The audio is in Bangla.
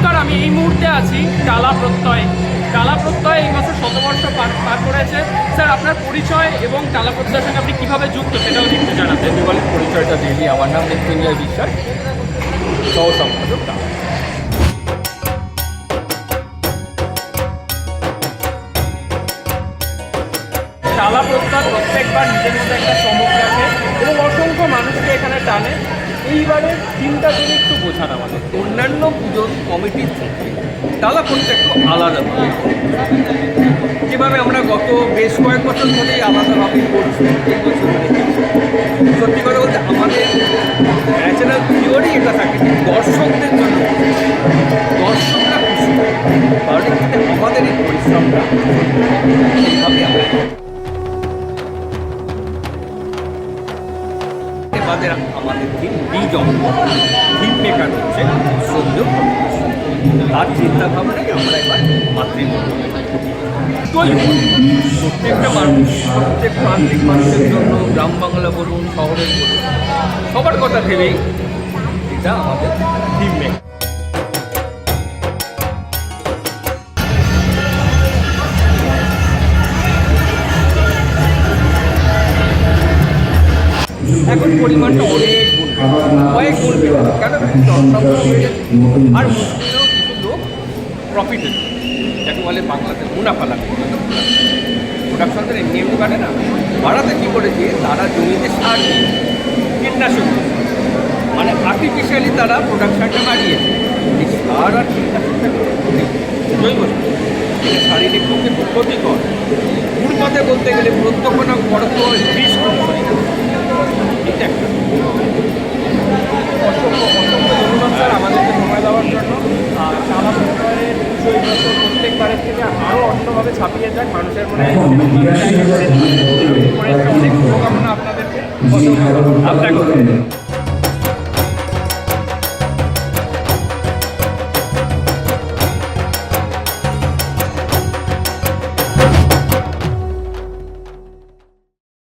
আমি এই মুহূর্তে আছি টালা প্রত্যয়। টালা প্রত্যয় এই মাসে শতবর্ষ পার পার করেছে। স্যার আপনার পরিচয় এবং টালা প্রত্যয়ের সঙ্গে আপনি কীভাবে যুক্ত সেটাও একটু জানাতেন। বলে পরিচয়টা দিয়ে দিই। আমার নাম মৃত্যুঞ্জয় বিশ্বাস। সহ সম্পাদক। টালা প্রত্যয় প্রত্যেকবার নিজের মধ্যে একটা চমক রাখে এবং অসংখ্য মানুষকে এখানে টানে। এইবারে থিমটা যদি একটু বোঝান আমাদের। অন্যান্য পুজোর কমিটির থেকে তালা করতে একটু আলাদা যেভাবে আমরা গত বেশ কয়েক বছর ধরেই আলাদাভাবে করছি। সত্যি কথা বলতে আমাদের ন্যাচারাল থিওরি এটা থাকে দর্শকদের জন্য দর্শকরা খুশি। তাহলে কিন্তু আমাদের এই পরিশ্রমটা আমরা এবারে আমাদের থিম জঙ্গল থিম মেকার হচ্ছে সৌন্দর্য তার চিন্তা ভাবনাকে আমরা এবার মাতৃভূমি প্রত্যেকটা মানুষ, প্রত্যেক প্রান্তিক মানুষের জন্য গ্রাম বাংলা বলুন, শহরের বলুন, সবার কথা ভেবেই এটা আমাদের থিম মেকার এখন পরিমাণটা অনেক গুণ কয়েক গুণ বেড়েছে কেন আর মুসলিমরাও কিছু লোক প্রফিট যাকে বলে বাংলাতে মুনাফা লাগে প্রোডাকশনটা এমনি এমনি বাড়ে না। বাড়াতে কী করেছে? তারা জমিতে সার দিয়ে কীটনাশক মানে আর্টিফিশিয়ালি তারা প্রোডাকশনটা বাড়িয়েছে এই সার আর কীটনাশকটা জৈব এটা শারীরিক পক্ষে ক্ষতিকর। কথা বলতে গেলে প্রত্যক্ষ না পরোক্ষ বিষ কম শরীরে আমাদেরকে সময় দেওয়ার জন্য আর এই বছর প্রত্যেকবারের থেকে আরও অন্যভাবে ছাপিয়ে যাক মানুষের মনে অনেক আপনাদেরকে। আপনাকেও